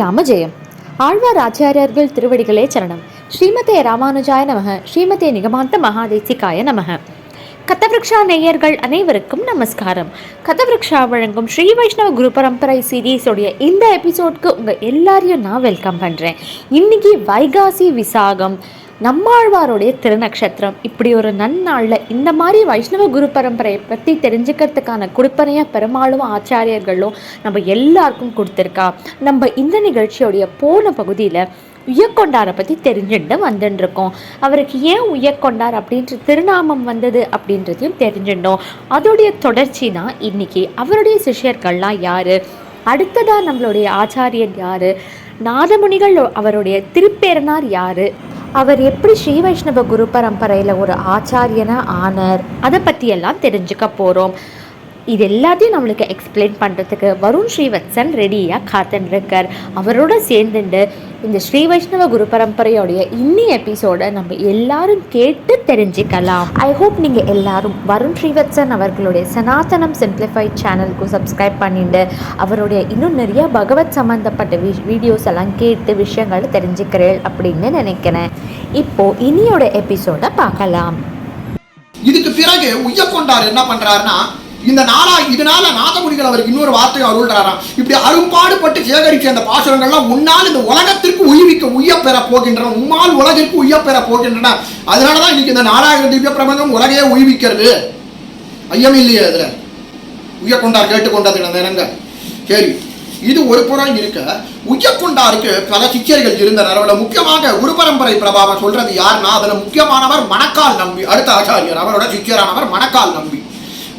ஸ்ரீராம ஜெயம் ஆழ்வார் ஆச்சாரியர்கள் திருவடிகளே சரணம். ஸ்ரீமதே ராமானுஜாய நமக. ஸ்ரீமதே நிகமாந்த மகாதேசிகாய நமக. கதவிருக்ஷா நேயர்கள் அனைவருக்கும் நமஸ்காரம். கதவிருக்ஷா வழங்கும் ஸ்ரீ வைஷ்ணவ குரு பரம்பரை சீரீஸோடைய இந்த எபிசோட்க்கு உங்கள் எல்லாரையும் நான் வெல்கம் பண்ணுறேன் இன்னைக்கு வைகாசி விசாகம். நம்மாழ்வாருடைய திருநக்ஷத்திரம். இப்படி ஒரு நன்னாளில் இந்த மாதிரி வைஷ்ணவ குரு பரம்பரையை பற்றி தெரிஞ்சுக்கிறதுக்கான கொடுப்பனையாக பெருமாளும் ஆச்சாரியர்களும் நம்ம எல்லாருக்கும் கொடுத்துருக்கா. நம்ம இந்த நிகழ்ச்சியோடைய போன பகுதியில் உயக்கொண்டாரை பற்றி தெரிஞ்சுட்டு வந்துட்டுருக்கோம். அவருக்கு ஏன் உயக்கொண்டார் அப்படின்ற திருநாமம் வந்தது அப்படின்றதையும் தெரிஞ்சுட்டோம். அதோடைய தொடர்ச்சி தான் இன்னைக்கு அவருடைய சிஷ்யர்கள்லாம் யார்? அடுத்ததாக நம்மளுடைய ஆச்சாரியன் யார்? நாதமுனிகள் அவருடைய திருப்பேரனார் யார்? அவர் எப்படி ஸ்ரீ வைஷ்ணவ குரு பரம்பரையில் ஒரு ஆச்சாரியனா ஆனார்? அதை பற்றியெல்லாம் தெரிஞ்சுக்க போகிறோம் இது எல்லாத்தையும் நம்மளுக்கு எக்ஸ்பிளைன் பண்ணுறதுக்கு வருண் ஸ்ரீவத்சன் ரெடியாக காத்துன்னு இருக்கார். அவரோட சேர்ந்துட்டு இந்த ஸ்ரீ வைஷ்ணவ குரு பரம்பரையோடைய இன்னி எபிசோடை நம்ம எல்லாரும் கேட்டு தெரிஞ்சுக்கலாம். ஐ ஹோப் நீங்கள் எல்லாரும் வருண் ஸ்ரீவத்சன் அவர்களுடைய சனாதனம் சிம்பிளிஃபைட் சேனலுக்கு சப்ஸ்கிரைப் பண்ணிட்டு அவருடைய இன்னும் நிறைய பகவத் சம்மந்தப்பட்ட வி வீடியோஸ் எல்லாம் கேட்டு விஷயங்களை தெரிஞ்சுக்கிறேன் அப்படின்னு நினைக்கிறேன். இப்போ இனியோட எபிசோடை பார்க்கலாம். இதுக்கு பிறகு உய்யக்கொண்டார் என்ன பண்ணுறாருன்னா இந்த நாளா இதனால நாதமுனிகள் அவருக்கு இன்னொரு வார்த்தையை அருள்றாராம். இப்படி அரும்பாடுபட்டு சேகரிச்ச அந்த பாசுரங்கள்லாம் உன்னால் இந்த உலகத்திற்கு உய்விக்க உய்ய பெற போகின்றன. உம்மால் உலகிற்கு உய்ய பெற போகின்றன. அதனாலதான் இன்னைக்கு இந்த நாராயண திவ்ய பிரபந்தம் உலகையே உய்விக்கிறது. ஐயம் இல்லையே அதுல உய்யக்கொண்டார் கேட்டுக்கொண்டது நேரங்க. சரி இது ஒரு புறம் இருக்க உய்யக்கொண்டாருக்கு பல சிக்கியர்கள் இருந்தனர் அவரோட முக்கியமாக குரு பரம்பரை பிரபாவம் சொல்றது யாருன்னா அதுல முக்கியமானவர் மணக்கால் நம்பி அடுத்த ஆச்சாரியர் அவரோட சிச்சியரானவர் மணக்கால் நம்பி.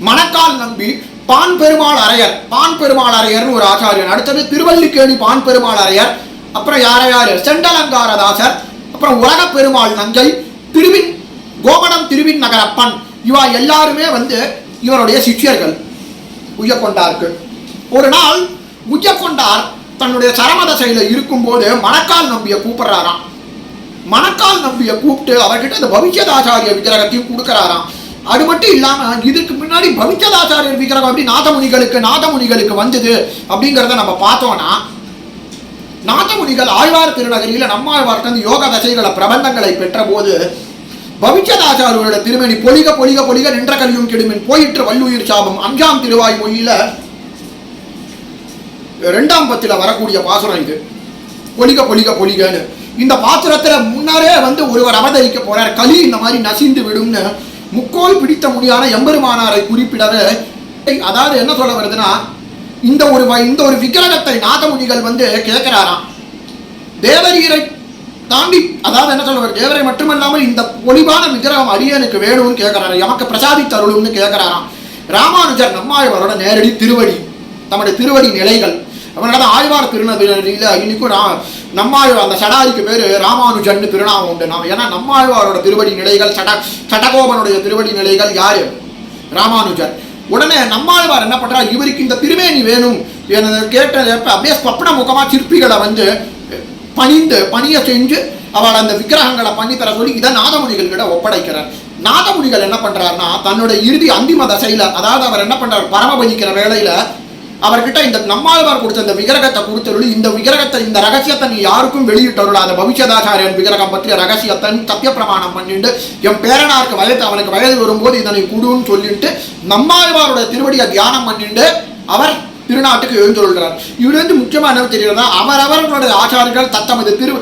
மணக்கால் நம்பி பான் பெருமாள் அரையர் பான் பெருமாள் அரையர்னு ஒரு ஆச்சாரியன் அடுத்தது திருவல்லிக்கேணி பான் பெருமாள் அரையர் அப்புறம் யார யார்? செண்டலங்காரதாசர். அப்புறம் உலக பெருமாள் நங்கை திருவின் கோமடம் திருவின் நகரப்பன் இவா எல்லாருமே வந்து இவருடைய சிஷ்யர்கள். உய்யக்கொண்டாருக்கு ஒரு நாள் உய்யக்கொண்டார் தன்னுடைய சரமதசையில இருக்கும்போது மணக்கால் நம்பிய கூப்பிடுறாராம். மணக்கால் நம்பிய கூப்பிட்டு அவர்கிட்ட இந்த பவிஷ்யதாச்சாரிய விக்கிரகத்தையும் கொடுக்குறாராம். அது மட்டும் இல்லாமல் இதுக்கு முன்னாடி பவிஷ்யதாச்சாரியர் விக்கிரகம் அப்படி நாதமுனிகளுக்கு நாதமுனிகளுக்கு வந்தது அப்படிங்கிறத நம்ம பார்த்தோம்னா நாதமுனிகள் ஆழ்வார் திருநகரியில் நம்மாழ்வார்க்கு யோக தசைகளை பிரபந்தங்களை பெற்ற போது பவிச்சதாச்சாரியோட திருமணி பொலிக பொலிக பொலிக நின்ற கலியும் கெடுமின் போயிற்று வல்லுயிர் சாபம் அஞ்சாம் திருவாய் மொழியில ரெண்டாம் பத்தில் வரக்கூடிய பாசுரம் இது. பொலிக பொலிக பொலிகன்னு. இந்த பாத்திரத்தில் முன்னரே வந்து ஒருவர் அவதரிக்க போறார். களி இந்த மாதிரி நசிந்து விடும்னு முக்கோல் பிடித்த முடியான எம்பெருமானாரை குறிப்பிடவே அதாவது என்ன சொல்ல வருதுன்னா இந்த ஒரு வ- இந்த ஒரு விக்கிரகத்தை நாதமுனிகள் வந்து கேட்கிறாராம். தேவரீரை தாண்டி அதாவது என்ன சொல்ல தேவரை மட்டுமல்லாமல் இந்த ஒளிவான விக்கிரகம் அடியனுக்கு வேணும்னு கேட்கிறாரு எமக்கு பிரசாதி தருளும்னு கேட்கிறாராம். ராமானுஜர் நம்மாழ்வாரோட நேரடி திருவடி தம்முடைய திருவடி நிலைகள். அவனோட ஆழ்வார் திருநதியில இன்னைக்கும் நான் நம்மாழ்வார் அந்த சடாரிக்கு பேர் ராமானுஜன் திருநாமம் உண்டு. நாம் ஏன்னா நம்மாழ்வாரோட திருவடி நிலைகள் சட சடகோபனுடைய திருவடி நிலைகள் யார்? ராமானுஜன் உடனே நம்மாழ்வார் என்ன பண்றார்? இவருக்கு இந்த திருமேனி வேணும் என கேட்டது அப்படியே ஸ்வப்ன முகமாக சிற்பிகளை வந்து பணிந்து பணிய செஞ்சு அவள் அந்த விக்கிரகங்களை பண்ணி தர சொல்லி இதை நாதமுனிகள் கிட்ட ஒப்படைக்கிறார். நாதமுனிகள் என்ன பண்ணுறாருன்னா தன்னுடைய இறுதி அந்திம தசையில் அதாவது அவர் என்ன பண்ணுறார் பரமபதிக்கிற வேலையில் அவர்கிட்ட இந்த நம்மாழ்வார் கொடுத்த இந்த விக்கிரகத்தை கொடுத்தருள் இந்த விக்கிரகத்தை இந்த ரகசியத்தை நீ யாருக்கும் அந்த பவிஷதாச்சாரியார் விக்கிரகம் பற்றிய ரகசியத்தை சத்திய பிரமாணம் பண்ணிட்டு என் பேரனாருக்கு வயது அவனுக்கு வயது வரும்போது இதனை குடுன்னு சொல்லிட்டு நம்மாழ்வாரோட திருவடியை தியானம் பண்ணிட்டு அவர் திருநாட்டுக்கு எழுந்துள்ளார் இவர் வந்து முக்கியமாக என்ன தெரியுதுன்னா அவரவர்களுடைய ஆச்சாரியர்கள் தத்தமது திரு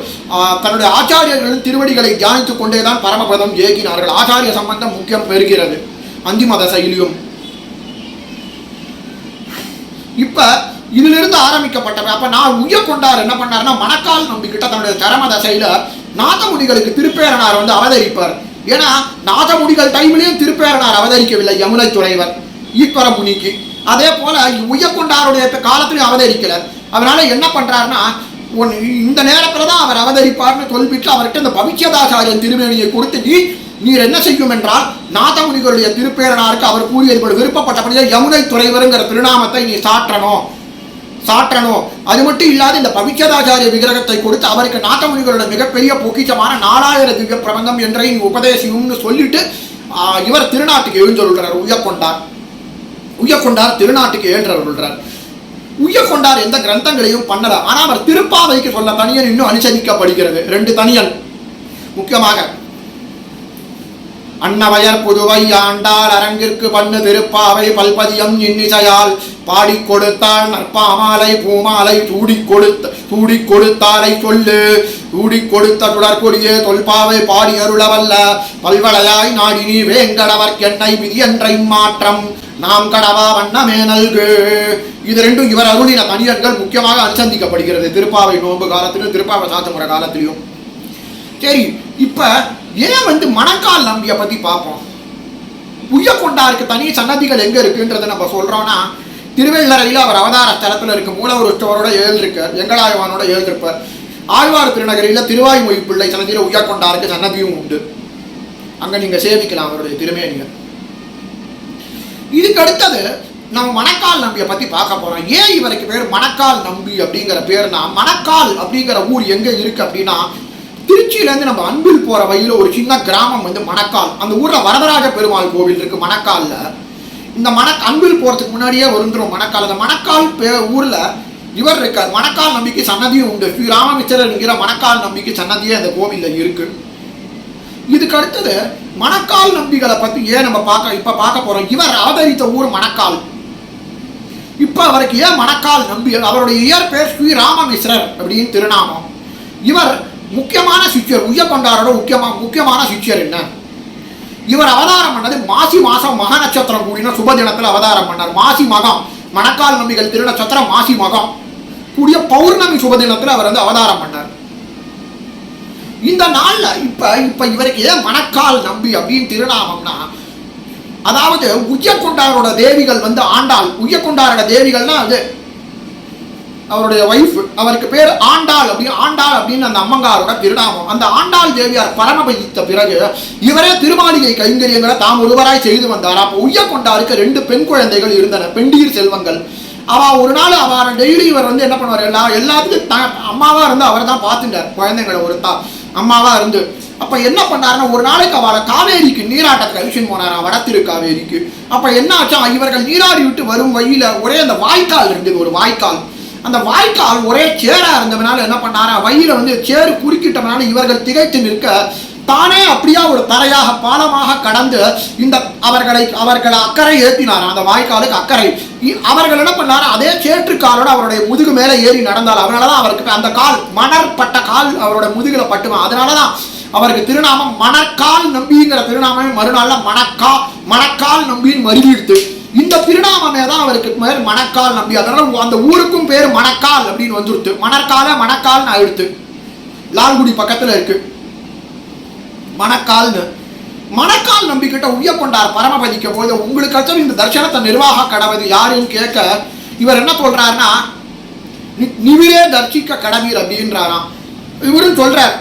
தன்னுடைய ஆச்சாரியர்களின் திருவடிகளை தியானித்துக் கொண்டேதான் பரமபதம் ஏகினார்கள். ஆச்சாரிய சம்பந்தம் முக்கியம் பெறுகிறது. அந்திமத சைலியும் இப்ப இதிலிருந்து ஆரம்பிக்கப்பட்டவை அப்ப நான் உய கொண்டார் என்ன பண்ணாருன்னா மணக்கால் நம்பிக்கிட்ட தன்னுடைய தரம தசையில் நாதமுடிகளுக்கு திருப்பேரனார் வந்து அவதரிப்பார். ஏன்னா நாதமுனிகள் டைம்லயும் திருப்பேரனார் அவதரிக்கவில்லை யமுனை துறைவர் ஈஸ்வர முனிக்கு. அதே போல உய்யக்கொண்டாருடைய காலத்திலையும் அவதரிக்கல. அதனால என்ன பண்றாருன்னா உன் இந்த நேரத்தில் தான் அவர் அவதரிப்பார்னு சொல்லிட்டு அவர்கிட்ட இந்த பவிஷ்யதாச்சாரியன் திருமேனியை கொடுத்து நீ நீர் என்ன செய்யும் என்றால் நாதமுனிகளுடைய திருப்பேரனாருக்கு அவர் கூறியது போல விருப்பப்பட்டபடியே யமுனை துறைவருங்கிற திருநாமத்தை நீ சாற்றணும். சாற்றணும். அது மட்டும் இல்லாத இந்த பவிச்சராச்சாரிய விக்கிரகத்தை கொடுத்து அவருக்கு நாதமுனிகளோட மிகப்பெரிய பொக்கிச்சமான நாலாயிர திவ்ய பிரபந்தம் என்றை நீ உபதேசியும்னு சொல்லிட்டு இவர் திருநாட்டுக்கு எழுந்தருள்றார் உய்யக்கொண்டார் உய்யக்கொண்டார் திருநாட்டுக்கு ஏற்றருள்றார் உய்யக்கொண்டார் எந்த கிரந்தங்களையும் பண்ணல. ஆனால் அவர் திருப்பாவைக்கு சொல்ல தனியன் இன்னும் அனுசரிக்கப்படுகிறது. ரெண்டு தனியன். முக்கியமாக அன்னவயர் புதுவை ஆண்டார் அரங்கிற்கு பண்ணு திருப்பாவை பல்பதியம் இன்னிசையால் பாடிக் கொடுத்தாள் நற்பாமாலை பூமாலை தூடி கொடுத்த சூடிக் கொடுத்தாரை சொல்லு. தூடி கொடுத்த சுடற்கொடியே தொல்பாவை பாடி அருளவல்ல. பல்வளையாய் நாடினி வேங்கடவர் என்னை விதியன்றை மாற்றம் நாம் கடவா வண்ணமே நல்கு. இது ரெண்டும் இவர் அருளின தனியர்கள் முக்கியமாக அனுசந்திக்கப்படுகிறது திருப்பாவை நோன்பு காலத்திலும் திருப்பாவை சாத்தமுறை காலத்திலும். சரி இப்போ ஏன் வந்து மணக்கால் நம்பியை பற்றி பார்ப்போம்? உயக்கொண்டாருக்கு தனி சன்னதிகள் எங்கே இருக்குன்றதை நம்ம சொல்கிறோன்னா திருவள்ளரையில் அவர் அவதார ஸ்தலத்துல இருக்கு மூலவருஷ்டவரோட எழுந்திருக்கார் எங்களாயவானோட எழுந்திருப்பார். ஆழ்வார் திருநகரில திருவாய்மொழி பிள்ளை சன்னதியில் உய்யக்கொண்டாருக்கு சன்னதியும் உண்டு. அங்கே நீங்கள் சேவிக்கலாம் அவருடைய திருமேனியை. இதுக்கு அடுத்தது நம்ம மணக்கால் நம்பியை பற்றி பார்க்க போகிறோம் ஏன் இவருக்கு பேர் மணக்கால் நம்பி அப்படிங்கிற பேர்னா மணக்கால் அப்படிங்கிற ஊர் எங்கே இருக்குது அப்படின்னா திருச்சியிலேருந்து நம்ம அன்பில் போகிற வழியில் ஒரு சின்ன கிராமம் வந்து மணக்கால். அந்த ஊரில் வரதராஜ பெருமாள் கோவில் இருக்குது மணக்காலில். இந்த மண அன்பில் போகிறதுக்கு முன்னாடியே வருந்துடும் மணக்கால். அந்த மணக்கால் பே ஊரில் இவர் இருக்கார். மணக்கால் நம்பிக்கை சன்னதியும் உண்டு. ஸ்ரீ ராமமிச்சர் என்கிற மணக்கால் நம்பிக்கை சன்னதியே அந்த கோவிலில் இருக்கு. இதுக்கு அடுத்தது மணக்கால் நம்பிகளை பற்றி ஏன் நம்ம பார்க்க இப்போ பார்க்க போகிறோம் இவர் அவதரித்த ஊர் மணக்கால். இப்போ அவருக்கு ஏன் மணக்கால் நம்பிகள் அவருடைய இயற்பெயர் ஸ்ரீ ராமமிஸ்ரர் அப்படின்னு திருநாமம். இவர் முக்கியமான சிஷ்யர் உய்யக்கொண்டாரோட முக்கியமாக முக்கியமா முக்கியமான சிஷ்யர் என்ன? இவர் அவதாரம் பண்ணது மாசி மாசம் மக நட்சத்திரம் கூடின சுப தினத்தில் அவதாரம் பண்ணார். மாசி மகம் மணக்கால் நம்பிகள் திருநட்சத்திரம் மாசி மகம் கூடிய பௌர்ணமி சுப தினத்தில் அவர் வந்து அவதாரம் பண்ணார். இந்த நாளில் இப்போ இப்போ இவருக்கு ஏன் மணக்கால் நம்பி அப்படின்னு திருநாமம்னா அதாவது உய்யக்கொண்டாரோட தேவிகள் வந்து ஆண்டாள். உய்யக்கொண்டாரோட தேவிகள்னா அது அவருடைய ஒய்ஃப் அவருக்கு பேர் ஆண்டாள் அப்படி ஆண்டாள் அப்படின்னு அந்த அம்மங்காரோட திருநாமம். அந்த ஆண்டாள் தேவியார் பரமபதித்த பிறகு இவரே திருமாளிகை கைங்கரியங்களை தாம் ஒருவராய் செய்து வந்தார். அப்போ உய்யக்கொண்டாருக்கு ரெண்டு பெண் குழந்தைகள் இருந்தன பெண்டீர் செல்வங்கள். அவ ஒரு நாள் அவர் டெய்லி இவர் வந்து என்ன பண்ணுவார் எல்லா எல்லாத்துக்கும் த அம்மாவா இருந்து அவர் தான் பார்த்துட்டார். குழந்தைங்களை ஒருத்தா அம்மாவா இருந்து. அப்ப என்ன பண்ணாருன்னா ஒரு நாளைக்கு அவளை காவேரிக்கு நீராட்டத்துக்கு அழிச்சுன்னு போனாராம் வடத்திரு காவேரிக்கு. அப்ப என்ன ஆச்சா இவர்கள் நீராடி விட்டு வரும் வழியில ஒரே அந்த வாய்க்கால் இருந்தது ஒரு வாய்க்கால். அந்த வாய்க்கால் ஒரே சேராக இருந்தவனால என்ன பண்ணாரா? வழியில வந்து சேறு குறுக்கிட்டவனால இவர்கள் திகைத்து நிற்க தானே அப்படியா ஒரு தரையாக பாலமாக கடந்து இந்த அவர்களை அவர்களை அக்கறை ஏற்றினார் அந்த வாய்க்காலுக்கு அக்கறை இ- அவர்கள் என்ன பண்ணார்? அதே சேற்றுக்காலோட அவருடைய முதுகு மேலே ஏறி நடந்தார். அதனாலதான் அவருக்கு அந்த கால் மணற்பட்ட கால் அவரோட பட்டுவான் அதனால தான் அவருக்கு திருநாமம் மணக்கால் நம்பிங்கிற திருநாமமே மறுநாள்ல மணக்கா மணக்கால் நம்பின்னு மருவிடுத்து. இந்த திருநாமமே தான் அவருக்கு பேர் மணக்கால் நம்பி அதனால அந்த ஊருக்கும் பேர் மணக்கால் அப்படின்னு வந்துருத்து. மணக்கால மணக்கால்னு ஆயிடுத்து லால்குடி பக்கத்துல இருக்கு. மணக்கால்னு. மணக்கால் நம்பிக்கிட்ட உய்ய கொண்டார் பரமபதிக்க போது உங்களுக்கு அடுத்து இந்த தர்சனத்தை நிர்வாக கடவுது யாருன்னு கேட்க இவர் என்ன சொல்றாருன்னா "நி- நிவிரே தர்சிக்க கடவீர் அப்படின்றாராம். இவரும் சொல்றார்.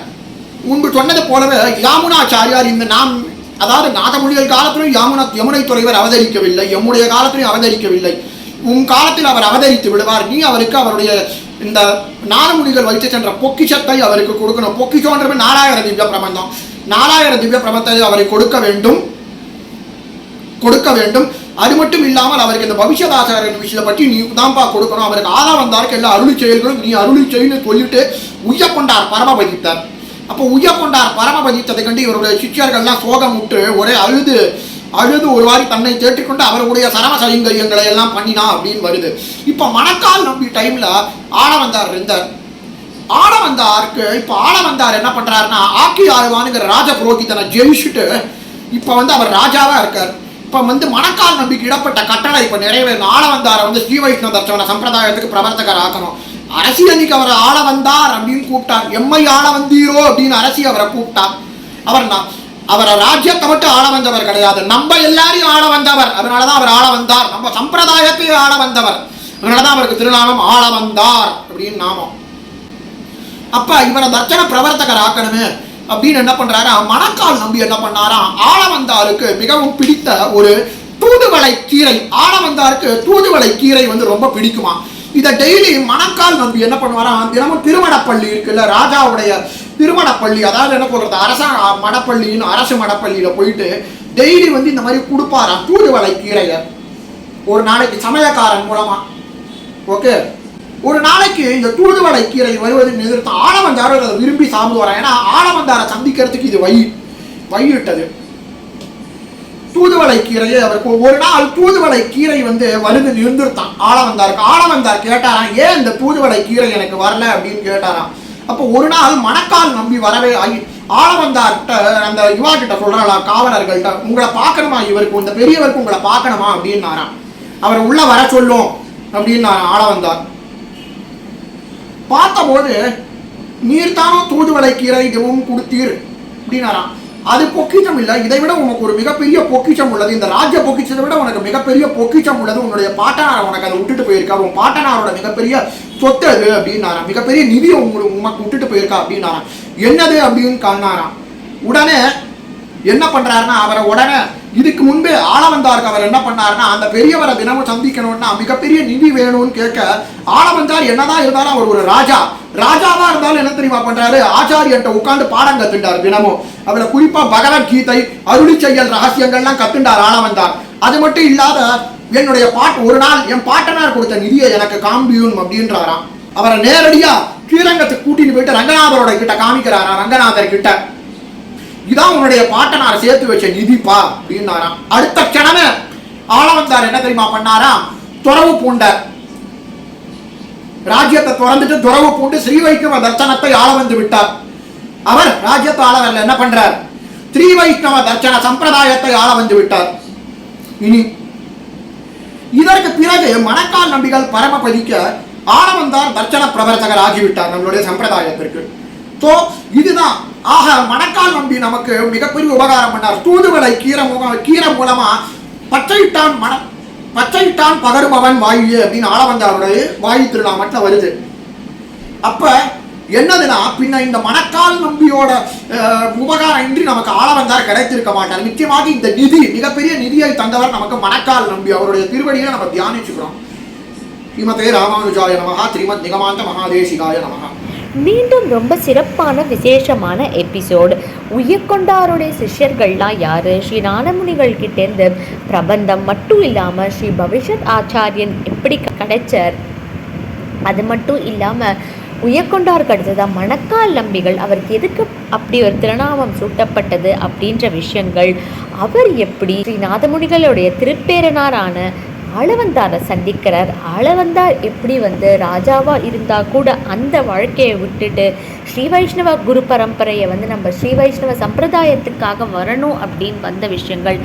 முன்பு சொன்னது போலவே யாமுனாச்சாரியார் இந்த நாம் அதாவது நாதமொழிகள் காலத்திலும் யாமுனா யமுனை துறைவர் அவதரிக்கவில்லை எம்முடைய காலத்திலும் அவதரிக்கவில்லை. உன் காலத்தில் அவர் அவதரித்து விடுவார். நீ அவருக்கு அவருடைய இந்த நாதமுனிகள் வைத்து சென்ற பொக்கிஷத்தை அவருக்கு கொடுக்கணும். பொக்கிஷோன்றது நாலாயிரம் திவ்ய பிரபந்தம் நாலாயிரம் திவ்ய பிரபந்தத்தை அவரை கொடுக்க வேண்டும். கொடுக்க வேண்டும். அது மட்டும் இல்லாமல் அவருக்கு இந்த பவிஷ்யதாசாரன் விஷயத்தை பற்றி நீ தான்ப்பா கொடுக்கணும். அவருக்கு ஆதா வந்தாருக்கு எல்லா அருளி செயல்களும் நீ அருளி செயல்னு சொல்லிட்டு உய்ய கொண்டார் பரமபதித்தார். அப்போ உய்ய கொண்டார் பரமபதித்ததை கண்டு இவருடைய சிற்சியர்கள்லாம் சோகம் விட்டு ஒரே அழுது அழுது ஒரு வாரி தன்னை தேற்றிக்கொண்டு அவருடைய சரம சைங்கரியங்களை எல்லாம் பண்ணினா அப்படின்னு வருது. இப்போ மணக்கால் நம்பி டைம்ல ஆளவந்தார் இருந்தார். ஆளவந்தாருக்கு இப்போ ஆளவந்தார் என்ன பண்றாருன்னா ஆக்கி ஆழ்வானுங்கிற ராஜ புரோகிதனை ஜெயிச்சுட்டு இப்போ வந்து அவர் ராஜாவா இருக்கார். இப்போ வந்து மணக்கால் நம்பிக்கை இடப்பட்ட கட்டளை இப்போ நிறைவேறணும் ஆளவந்தாரை வந்து ஸ்ரீ வைஷ்ணவ தர்சன சம்பிரதாயத்துக்கு பிரவர்த்தகர் ஆக்கணும் அரசி அன்னைக்கு அவர் ஆள வந்தார் அப்படின்னு கூப்பிட்டார். எம்மை ஆள வந்தீரோ அப்படின்னு அரசி அவரை கூப்பிட்டார். அவர் நான் அவரை ராஜ்யத்தை மட்டும் ஆள வந்தவர் கிடையாது. நம்ம எல்லாரையும் ஆள வந்தவர். அதனாலதான் அவர் ஆள வந்தார். நம்ம சம்பிரதாயத்தையும் ஆள வந்தவர். அதனாலதான் அவருக்கு திருநாமம் ஆள வந்தார் அப்படின்னு நாமம். அப்ப இவரை தர்ச்சன பிரவர்த்தகர் ஆக்கணுமே அப்படின்னு என்ன பண்றாரா? மணக்கால் நம்பி என்ன பண்ணாராம்? ஆளவந்தாருக்கு மிகவும் பிடித்த ஒரு தூதுவளை கீரை. ஆளவந்தாருக்கு தூதுவளை கீரை வந்து ரொம்ப பிடிக்குமா இதை டெய்லி மணக்கால் நம்பி என்ன பண்ணுவாராம்? தினமும் திருமணப்பள்ளி இருக்குல்ல ராஜாவுடைய திருமணப்பள்ளி. அதாவது என்ன சொல்றது? அரச மடப்பள்ளின்னு அரசு மடப்பள்ளியில போயிட்டு டெய்லி வந்து இந்த மாதிரி கொடுப்பாராம். தூதுவளை கீரையை. ஒரு நாளைக்கு சமயக்காரன் மூலமா. ஓகே ஒரு நாளைக்கு இந்த தூதுவளை கீரை வருவது எதிர்த்து ஆழவந்தார் அதை விரும்பி சாப்பிடுவாராம். ஏன்னா ஆழவந்தாரை சந்திக்கிறதுக்கு இது வழி வழியிட்டது தூதுவளை கீரையை அவருக்கு ஒரு நாள் தூதுவளை கீரை வந்து வருது நிறுந்துருத்தான் ஆழவந்தாருக்கு ஆழவந்தார் கேட்டாராம் ஏன் இந்த தூதுவளை கீரை எனக்கு வரல? அப்படின்னு கேட்டாராம். அப்போ ஒரு நாள் மணக்கால் நம்பி வரவே ஆகி ஆளவந்தார்கிட்ட அந்த யுவா கிட்ட சொல்றாளாம் காவலர்கள்ட்ட உங்களை பார்க்கணுமா? இவருக்கு இந்த பெரியவருக்கு உங்களை பார்க்கணுமா? அப்படின்னாராம். அவர் உள்ள வர சொல்லும் அப்படின்னு ஆளவந்தார் பார்த்தபோது நீர்தானோ தூதுவளை கீரை இதுவும் கொடுத்தீர் அப்படின்னாராம். அது பொக்கிச்சம் இல்லை. இதை விட உனக்கு ஒரு மிகப்பெரிய பொக்கிச்சம் உள்ளது. இந்த ராஜ்ய பொக்கிச்சத்தை விட உனக்கு மிகப்பெரிய பொக்கிச்சம் உள்ளது. உன்னுடைய பாட்டனார் உனக்கு அதை விட்டுட்டு போயிருக்கா? உன் பாட்டனாரோட மிகப்பெரிய சொத்து அது அப்படின்னாராம். மிகப்பெரிய நிதியை உங்களுக்கு உமக்கு விட்டுட்டு போயிருக்கா அப்படின்னாராம். என்னது அப்படின்னு காணாராம் உடனே என்ன பண்றாருன்னா அவரை உடனே இதுக்கு முன்பே ஆளவந்தாருக்கு அவர் என்ன பண்ணாருன்னா அந்த பெரியவரை தினமும் சந்திக்கணும்னா மிகப்பெரிய நிதி வேணும்னு கேட்க ஆளவந்தார் என்னதான் இருந்தாலும் அவர் ஒரு ராஜா. ராஜாவா இருந்தாலும் என்ன தெரியுமா பண்றாரு? ஆச்சாரியன்ட்ட உட்காந்து பாடம் கத்துட்டார் தினமும். அவரை குறிப்பா பகவத்கீதை அருளி செயல் ரகசியங்கள்லாம் கத்துண்டார் ஆளவந்தார் அது மட்டும் இல்லாத என்னுடைய பாட்டு ஒரு நாள் என் பாட்டனார் கொடுத்த நிதியை எனக்கு காம்பியும் அப்படின்றாராம். அவரை நேரடியா ஸ்ரீரங்கத்துக்கு கூட்டிட்டு போயிட்டு ரங்கநாதரோட கிட்ட காமிக்கிறாரா ரங்கநாதர் கிட்ட இதான் உன்னுடைய பாட்டனார் சேர்த்து வச்ச நிதிப்பா அப்படின்னாராம். அடுத்த க்ஷணமே ஆளவந்தார் என்ன தெரியுமா பண்ணாராம்? துறவு பூண்டார் ராஜ்யத்தை திறந்துட்டு துறவு பூண்டு ஸ்ரீ வைஷ்ணவ தர்சனத்தை ஆள வந்து விட்டார். அவர் ராஜ்யத்தை ஆள வரல என்ன பண்றார்? ஸ்ரீ வைஷ்ணவ தர்சன சம்பிரதாயத்தை ஆள வந்து விட்டார். இனி இதற்கு பிறகு மணக்கால் நம்பிகள் பரமபதிக்க ஆளவந்தார் தர்சன பிரவர்த்தகர் ஆகிவிட்டார் நம்மளுடைய சம்பிரதாயத்திற்கு. ஸோ இதுதான். ஆக மணக்கால் நம்பி நமக்கு மிகப்பெரிய உபகாரம் பண்ணார். தூதுவளை கீரை முகம் கீரை மூலமா பச்சைட்டான் மன பச்சைட்டான் பகருபவன் வாயு அப்படின்னு ஆளவந்தாருடைய வாயு திருநாமட்டில் வருது. அப்ப என்னதுன்னா பின்ன இந்த மணக்கால் நம்பியோட உபகாரம் இன்றி நமக்கு ஆளவந்தார் கிடைத்திருக்க மாட்டார். நிச்சயமாக இந்த நிதி மிகப்பெரிய நிதியை தந்தவர் நமக்கு மணக்கால் நம்பி. அவருடைய திருவடியை நம்ம தியானிச்சுக்கிறோம். ஸ்ரீமதே ராமானுஜாய நமகா ஸ்ரீமத் நிகமாந்த மகாதேசிகாய நமகா மீண்டும் ரொம்ப சிறப்பான விசேஷமான எபிசோடு உயர்கொண்டாருடைய சிஷ்யர்கள்லாம் யாரு? ஸ்ரீ ஞானமுனிகள் கிட்டேருந்து பிரபந்தம் மட்டும் இல்லாமல் ஸ்ரீ பவிஷத் ஆச்சாரியன் எப்படி கிடைச்சார்? அது மட்டும் இல்லாமல் உயர்கொண்டாருக்கு அடுத்ததாக மணக்கால் நம்பிகள். அவருக்கு எதுக்கு அப்படி ஒரு திருநாமம் சூட்டப்பட்டது அப்படின்ற விஷயங்கள். அவர் எப்படி ஸ்ரீ நாதமுனிகளுடைய திருப்பேரனாரான ஆளவந்தாரை சந்திக்கிறார் ஆளவந்தார் எப்படி வந்து ராஜாவாக இருந்தால் கூட அந்த வாழ்க்கையை விட்டுட்டு ஸ்ரீ வைஷ்ணவ குரு பரம்பரையை வந்து நம்ம ஸ்ரீ வைஷ்ணவ சம்பிரதாயத்துக்காக வரணும் அப்படின்னு வந்த விஷயங்கள்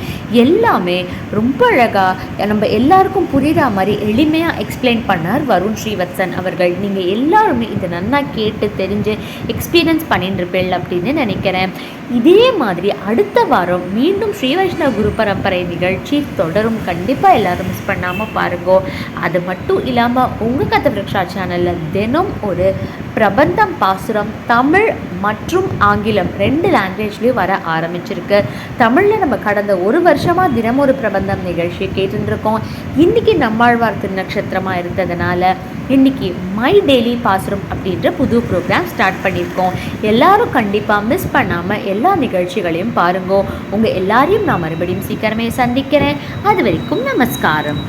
எல்லாமே ரொம்ப அழகாக நம்ம எல்லாருக்கும் புரிகிற மாதிரி எளிமையாக எக்ஸ்பிளைன் பண்ணார் வருண் ஸ்ரீவத்சன் அவர்கள். நீங்கள் எல்லாருமே இதை நல்லா கேட்டு தெரிஞ்சு எக்ஸ்பீரியன்ஸ் பண்ணிட்டு இருப்பீள் அப்படின்னு நினைக்கிறேன். இதே மாதிரி அடுத்த வாரம் மீண்டும் ஸ்ரீ வைஷ்ணவ குரு பரம்பரை நிகழ்ச்சி தொடரும். கண்டிப்பாக எல்லாரும் மிஸ் பண்ணாமல் பாருங்கோ. அது மட்டும் இல்லாமல் உங்கள் கதை விரக்ஷா சேனலில் தினம் ஒரு பிரபந்தம் பாசுரம் தமிழ் மற்றும் ஆங்கிலம் ரெண்டு லாங்குவேஜ்லேயும் வர ஆரம்பிச்சிருக்கு. தமிழில் நம்ம கடந்த ஒரு வருஷமாக தினம் ஒரு பிரபந்தம் நிகழ்ச்சி கேட்டுருக்கோம் இன்றைக்கி நம்மாழ்வார் திருநக்ஷத்திரமாக இருந்ததுனால இன்னைக்கு மை டெய்லி பாசுரம் அப்படின்ற புது ப்ரோக்ராம் ஸ்டார்ட் பண்ணியிருக்கோம். எல்லாரும் கண்டிப்பாக மிஸ் பண்ணாமல் எல்லா நிகழ்ச்சிகளையும் பாருங்கோ. உங்கள் எல்லாரையும் நான் மறுபடியும் சீக்கிரமே சந்திக்கிறேன். அது வரைக்கும் நமஸ்காரம்.